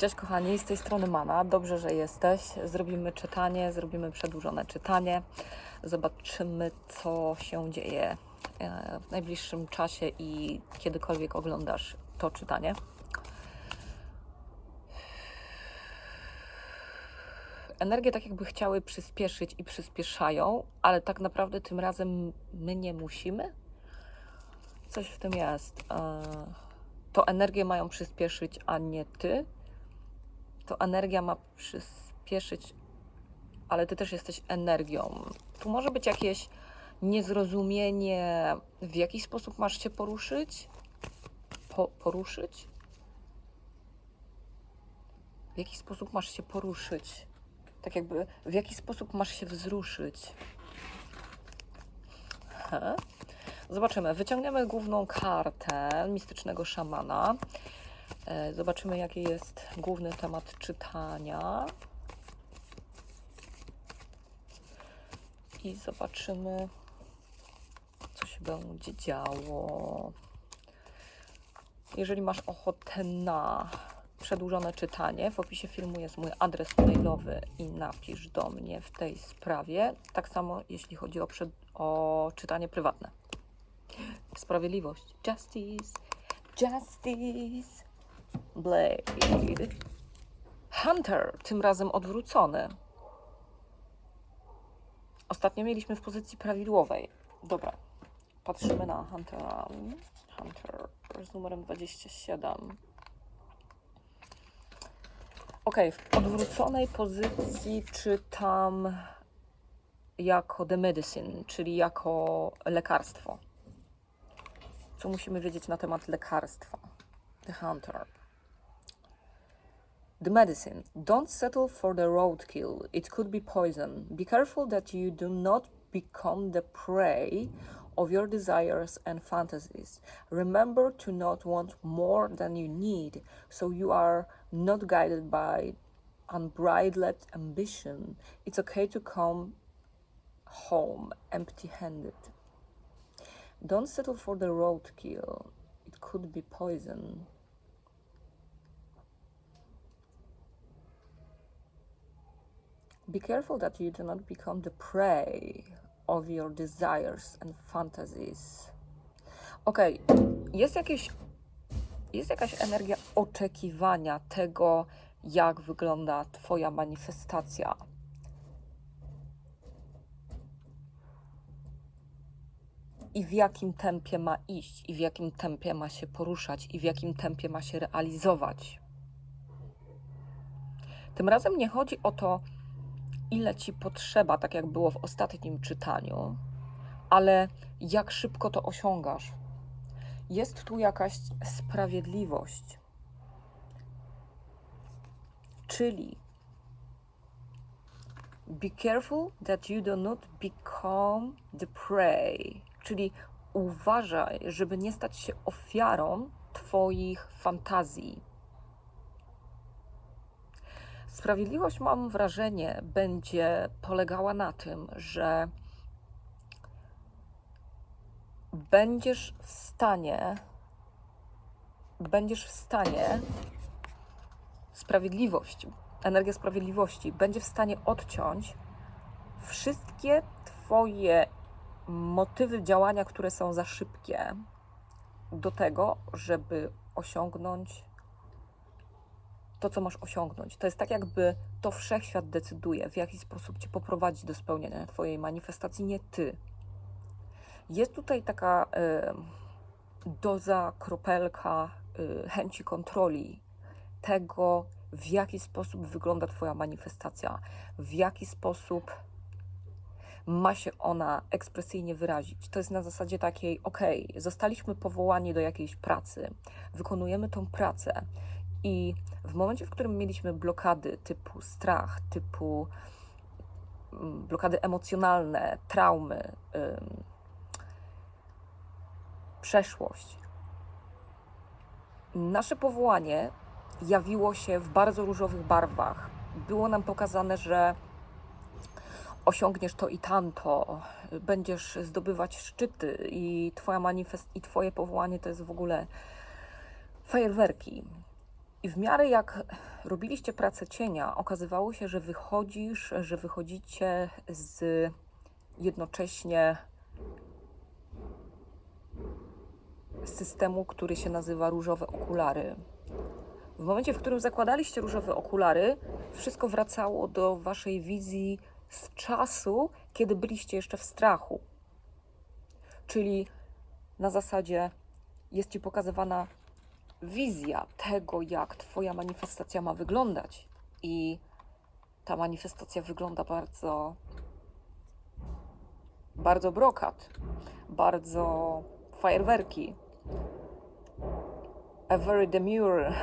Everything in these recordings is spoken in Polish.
Cześć kochani, z tej strony Mana. Dobrze, że jesteś. Zrobimy czytanie, zrobimy przedłużone czytanie. Zobaczymy, co się dzieje e, w najbliższym czasie i kiedykolwiek oglądasz to czytanie. Energie tak jakby chciały przyspieszyć i przyspieszają, ale tak naprawdę tym razem my nie musimy. Coś w tym jest. E, To energie mają przyspieszyć, a nie ty to energia ma przyspieszyć, ale ty też jesteś energią. Tu może być jakieś niezrozumienie, w jaki sposób masz się poruszyć? Po, poruszyć? W jaki sposób masz się poruszyć? Tak jakby, w jaki sposób masz się wzruszyć? He? Zobaczymy. Wyciągniemy główną kartę mistycznego szamana. E, Zobaczymy, jaki jest główny temat czytania. I zobaczymy, co się będzie działo. Jeżeli masz ochotę na przedłużone czytanie, w opisie filmu jest mój adres mailowy i napisz do mnie w tej sprawie. Tak samo jeśli chodzi o, o czytanie prywatne. Sprawiedliwość. Justice. Justice. Blade. Hunter, tym razem odwrócony. Ostatnio mieliśmy w pozycji prawidłowej. Dobra, patrzymy na Huntera. Hunter z numerem 27. Ok, w odwróconej pozycji czytam jako the medicine, czyli jako lekarstwo. Co musimy wiedzieć na temat lekarstwa? The Hunter. The medicine. Don't settle for the roadkill. It could be poison. Be careful that you do not become the prey of your desires and fantasies. Remember to not want more than you need, so you are not guided by unbridled ambition. It's okay to come home empty handed. Don't settle for the roadkill. It could be poison. Be careful that you do not become the prey of your desires and fantasies. Okej, jest jakieś jest jakaś energia oczekiwania tego, jak wygląda Twoja manifestacja. I w jakim tempie ma iść, i w jakim tempie ma się poruszać, i w jakim tempie ma się realizować. Tym razem nie chodzi o to, ile ci potrzeba, tak jak było w ostatnim czytaniu, ale jak szybko to osiągasz. Jest tu jakaś sprawiedliwość. Czyli be careful that you do not become the prey. Czyli uważaj, żeby nie stać się ofiarą Twoich fantazji. Sprawiedliwość, mam wrażenie, będzie polegała na tym, że będziesz w stanie, będziesz w stanie, sprawiedliwość, energia sprawiedliwości będzie w stanie odciąć wszystkie Twoje motywy działania, które są za szybkie do tego, żeby osiągnąć to, co masz osiągnąć. To jest tak, jakby to wszechświat decyduje, w jaki sposób cię poprowadzić do spełnienia Twojej manifestacji, nie ty. Jest tutaj taka y, doza, kropelka y, chęci kontroli tego, w jaki sposób wygląda Twoja manifestacja, w jaki sposób ma się ona ekspresyjnie wyrazić. To jest na zasadzie takiej, ok, zostaliśmy powołani do jakiejś pracy, wykonujemy tą pracę i w momencie, w którym mieliśmy blokady typu strach, typu mm, blokady emocjonalne, traumy, ym, przeszłość, nasze powołanie jawiło się w bardzo różowych barwach. Było nam pokazane, że osiągniesz to i tamto, będziesz zdobywać szczyty i twoja manifest i twoje powołanie to jest w ogóle fajerwerki. I w miarę jak robiliście pracę cienia, okazywało się, że wychodzisz, że wychodzicie z jednocześnie systemu, który się nazywa różowe okulary. W momencie, w którym zakładaliście różowe okulary, wszystko wracało do waszej wizji z czasu, kiedy byliście jeszcze w strachu. Czyli na zasadzie jest ci pokazywana wizja tego, jak Twoja manifestacja ma wyglądać. I ta manifestacja wygląda bardzo, bardzo brokat, bardzo fajerwerki. A very demure,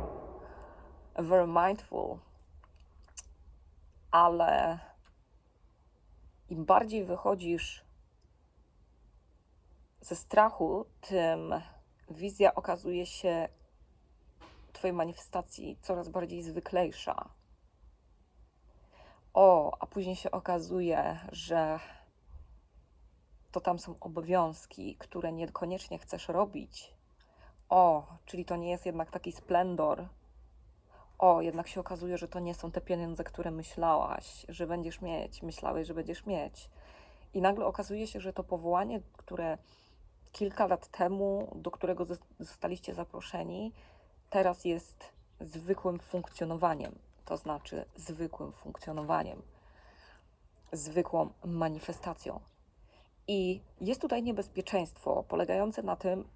a very mindful. Ale im bardziej wychodzisz ze strachu, tym wizja okazuje się Twojej manifestacji coraz bardziej zwyklejsza. O, a później się okazuje, że to tam są obowiązki, które niekoniecznie chcesz robić. O, czyli to nie jest jednak taki splendor. O, jednak się okazuje, że to nie są te pieniądze, które myślałaś, że będziesz mieć, myślałeś, że będziesz mieć. I nagle okazuje się, że to powołanie, które kilka lat temu, do którego zos- zostaliście zaproszeni, teraz jest zwykłym funkcjonowaniem. To znaczy zwykłym funkcjonowaniem, zwykłą manifestacją. I jest tutaj niebezpieczeństwo polegające na tym,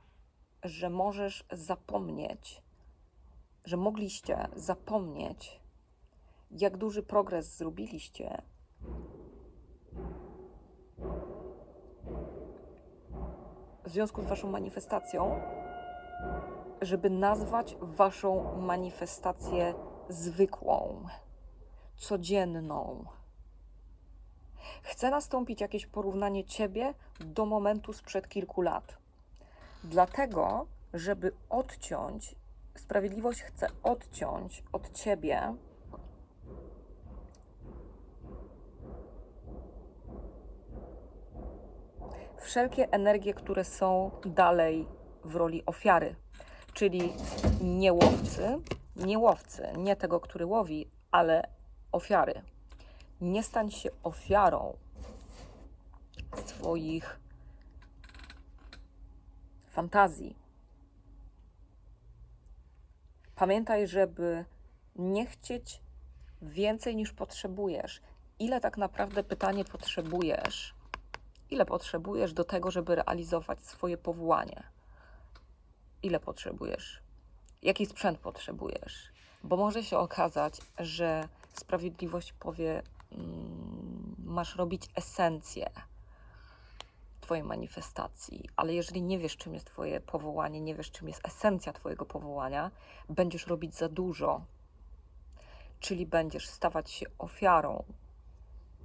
że możesz zapomnieć, że mogliście zapomnieć, jak duży progres zrobiliście w związku z Waszą manifestacją, żeby nazwać Waszą manifestację zwykłą, codzienną. Chce nastąpić jakieś porównanie Ciebie do momentu sprzed kilku lat. Dlatego, żeby odciąć, sprawiedliwość chce odciąć od Ciebie wszelkie energie, które są dalej w roli ofiary, czyli nie łowcy, nie łowcy, nie tego, który łowi, ale ofiary. Nie stań się ofiarą swoich fantazji. Pamiętaj, żeby nie chcieć więcej niż potrzebujesz. Ile tak naprawdę pytanie potrzebujesz? Ile potrzebujesz do tego, żeby realizować swoje powołanie? Ile potrzebujesz? Jaki sprzęt potrzebujesz? Bo może się okazać, że sprawiedliwość powie: mm, Masz robić esencję Twojej manifestacji, ale jeżeli nie wiesz, czym jest Twoje powołanie, nie wiesz, czym jest esencja Twojego powołania, będziesz robić za dużo, czyli będziesz stawać się ofiarą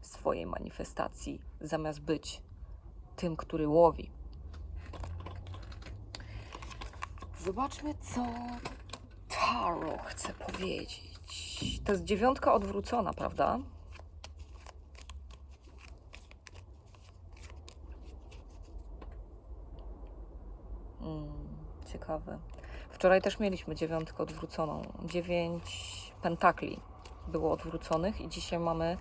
swojej manifestacji, zamiast być tym, który łowi. Zobaczmy, co Taro chce powiedzieć. To jest dziewiątka odwrócona, prawda? Mm, ciekawe. Wczoraj też mieliśmy dziewiątkę odwróconą. Dziewięć pentakli było odwróconych i dzisiaj mamy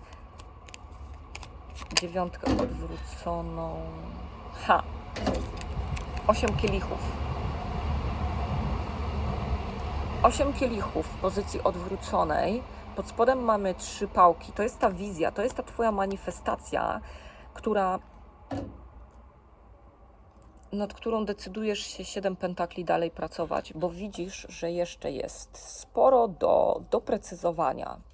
dziewiątkę odwróconą. Ha! Osiem kielichów. Osiem kielichów w pozycji odwróconej. Pod spodem mamy trzy pałki. To jest ta wizja, to jest ta Twoja manifestacja, która nad którą decydujesz się siedem pentakli dalej pracować, bo widzisz, że jeszcze jest sporo do doprecyzowania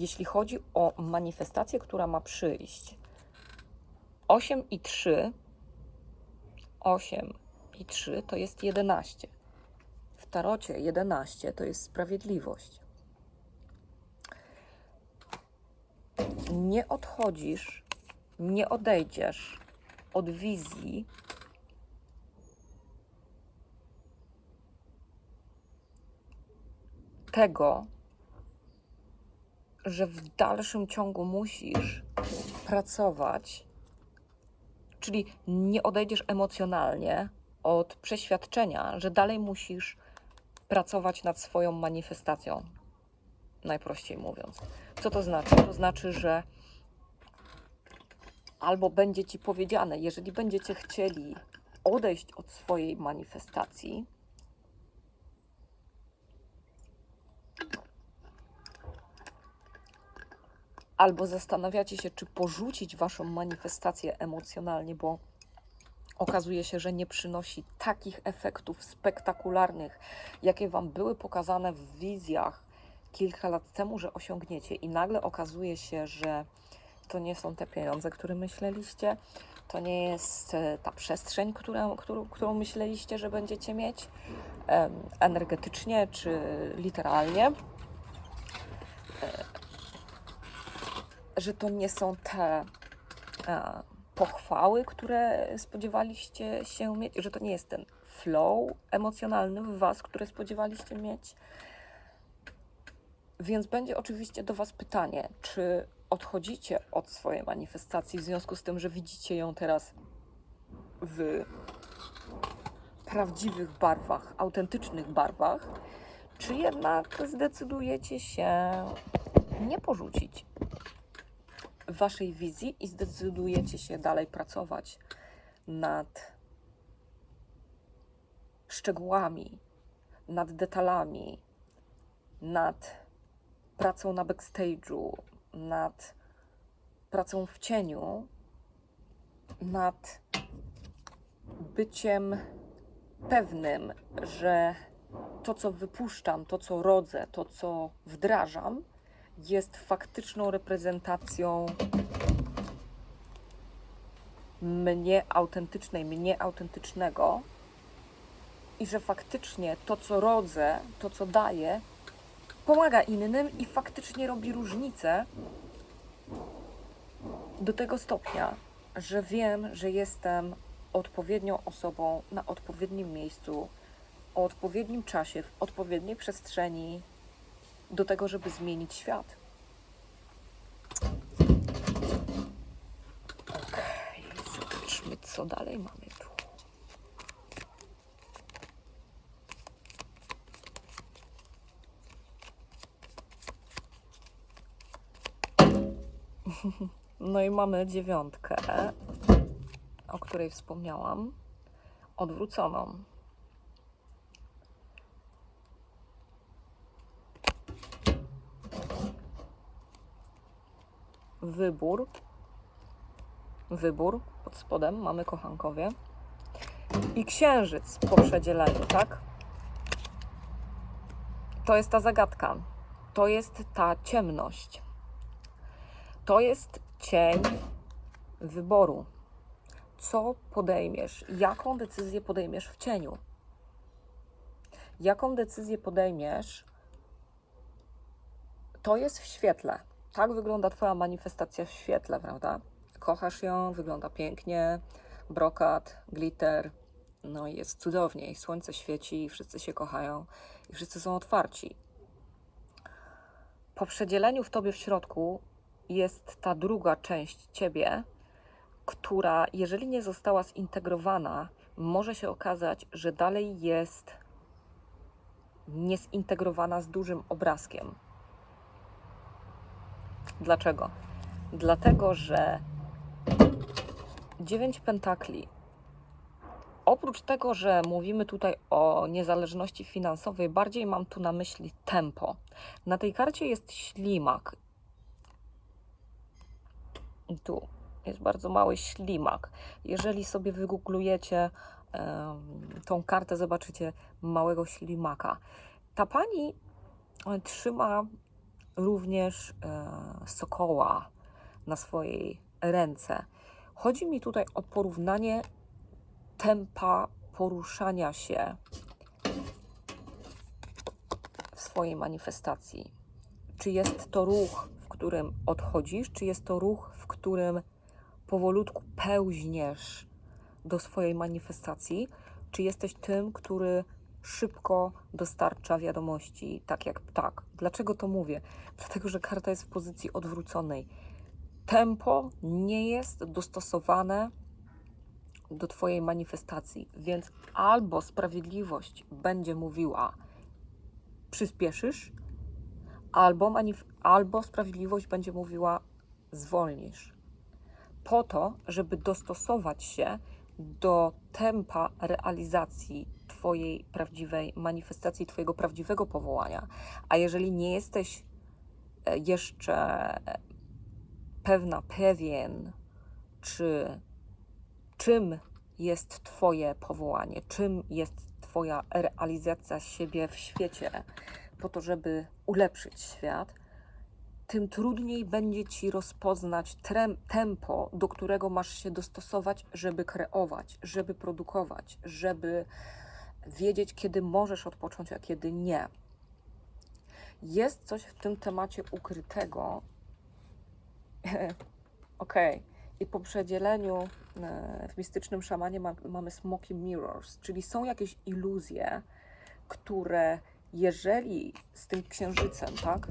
jeśli chodzi o manifestację, która ma przyjść. 8 i 3, 8 i 3 to jest 11. W tarocie 11 to jest sprawiedliwość. Nie odchodzisz, nie odejdziesz od wizji tego, że w dalszym ciągu musisz pracować, czyli nie odejdziesz emocjonalnie od przeświadczenia, że dalej musisz pracować nad swoją manifestacją. Najprościej mówiąc. Co to znaczy? To znaczy, że albo będzie ci powiedziane, jeżeli będziecie chcieli odejść od swojej manifestacji, albo zastanawiacie się, czy porzucić waszą manifestację emocjonalnie, bo okazuje się, że nie przynosi takich efektów spektakularnych, jakie wam były pokazane w wizjach kilka lat temu, że osiągniecie, i nagle okazuje się, że to nie są te pieniądze, które myśleliście, to nie jest e, ta przestrzeń, którą, którą, którą myśleliście, że będziecie mieć energetycznie czy literalnie. Że to nie są te e, pochwały, które spodziewaliście się mieć, że to nie jest ten flow emocjonalny w Was, które spodziewaliście mieć. Więc będzie oczywiście do Was pytanie, czy odchodzicie od swojej manifestacji w związku z tym, że widzicie ją teraz w prawdziwych barwach, autentycznych barwach, czy jednak zdecydujecie się nie porzucić waszej wizji i zdecydujecie się dalej pracować nad szczegółami, nad detalami, nad pracą na backstage'u, nad pracą w cieniu, nad byciem pewnym, że to, co wypuszczam, to, co rodzę, to, co wdrażam, jest faktyczną reprezentacją mnie autentycznej, mnie autentycznego i że faktycznie to, co rodzę, to, co daję, pomaga innym i faktycznie robi różnicę do tego stopnia, że wiem, że jestem odpowiednią osobą na odpowiednim miejscu, o odpowiednim czasie, w odpowiedniej przestrzeni do tego, żeby zmienić świat. Okej, zobaczmy, co dalej mamy tu. No i mamy dziewiątkę, o której wspomniałam, odwróconą. Wybór. Wybór. Pod spodem mamy kochankowie. I księżyc po przedzieleniu, tak? To jest ta zagadka. To jest ta ciemność. To jest cień wyboru. Co podejmiesz? Jaką decyzję podejmiesz w cieniu? Jaką decyzję podejmiesz? To jest w świetle. Tak wygląda Twoja manifestacja w świetle, prawda? Kochasz ją, wygląda pięknie, brokat, glitter, no i jest cudownie. I słońce świeci, i wszyscy się kochają, i wszyscy są otwarci. Po przedzieleniu w Tobie w środku jest ta druga część ciebie, która, jeżeli nie została zintegrowana, może się okazać, że dalej jest niezintegrowana z dużym obrazkiem. Dlaczego? Dlatego, że dziewięć pentakli. Oprócz tego, że mówimy tutaj o niezależności finansowej, bardziej mam tu na myśli tempo. Na tej karcie jest ślimak tu jest bardzo mały ślimak. Jeżeli sobie wygooglujecie tą kartę, zobaczycie małego ślimaka. Ta pani e, trzyma również e, sokoła na swojej ręce. Chodzi mi tutaj o porównanie tempa poruszania się w swojej manifestacji. Czy jest to ruch, w którym odchodzisz, czy jest to ruch, w którym powolutku pełźniesz do swojej manifestacji, czy jesteś tym, który szybko dostarcza wiadomości, tak jak ptak. Dlaczego to mówię? Dlatego, że karta jest w pozycji odwróconej. Tempo nie jest dostosowane do Twojej manifestacji, więc albo sprawiedliwość będzie mówiła przyspieszysz, albo, albo sprawiedliwość będzie mówiła zwolnisz. Po to, żeby dostosować się do tempa realizacji Twojej prawdziwej manifestacji, Twojego prawdziwego powołania. A jeżeli nie jesteś e, jeszcze pewna, pewien, czy czym jest Twoje powołanie, czym jest Twoja realizacja siebie w świecie, po to, żeby ulepszyć świat, tym trudniej będzie Ci rozpoznać trem, tempo, do którego masz się dostosować, żeby kreować, żeby produkować, żeby wiedzieć, kiedy możesz odpocząć, a kiedy nie. Jest coś w tym temacie ukrytego. Okej. I po przedzieleniu e, w mistycznym szamanie ma, mamy smoky mirrors, czyli są jakieś iluzje, które jeżeli z tym księżycem, tak?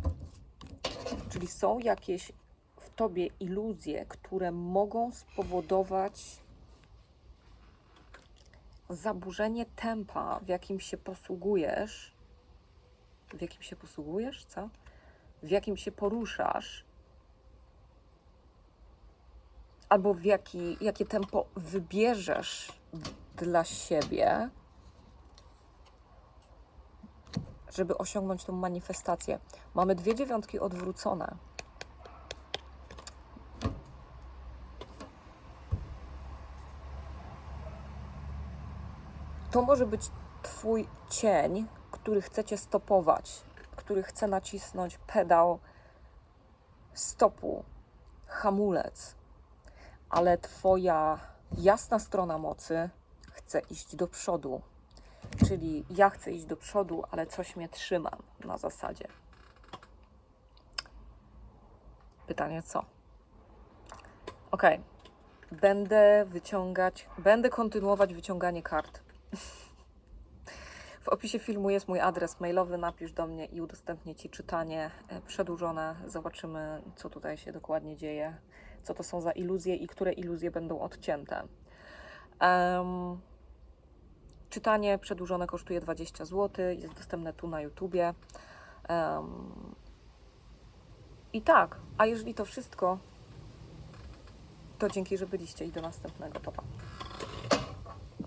Czyli są jakieś w tobie iluzje, które mogą spowodować zaburzenie tempa, w jakim się posługujesz. W jakim się posługujesz, co? W jakim się poruszasz, albo w jaki, jakie tempo wybierzesz dla siebie, żeby osiągnąć tą manifestację. Mamy dwie dziewiątki odwrócone. To może być Twój cień, który chcecie stopować, który chce nacisnąć pedał stopu, hamulec, ale Twoja jasna strona mocy chce iść do przodu. Czyli ja chcę iść do przodu, ale coś mnie trzyma na zasadzie. Pytanie co? Ok. Będę wyciągać, będę kontynuować wyciąganie kart. W opisie filmu jest mój adres mailowy. Napisz do mnie i udostępnię Ci czytanie e, przedłużone. Zobaczymy, co tutaj się dokładnie dzieje, co to są za iluzje i które iluzje będą odcięte. Em, czytanie przedłużone kosztuje 20 zł. Jest dostępne tu na YouTubie. Em, I tak, a jeżeli to wszystko, to dzięki, że byliście i do następnego. Pa, pa.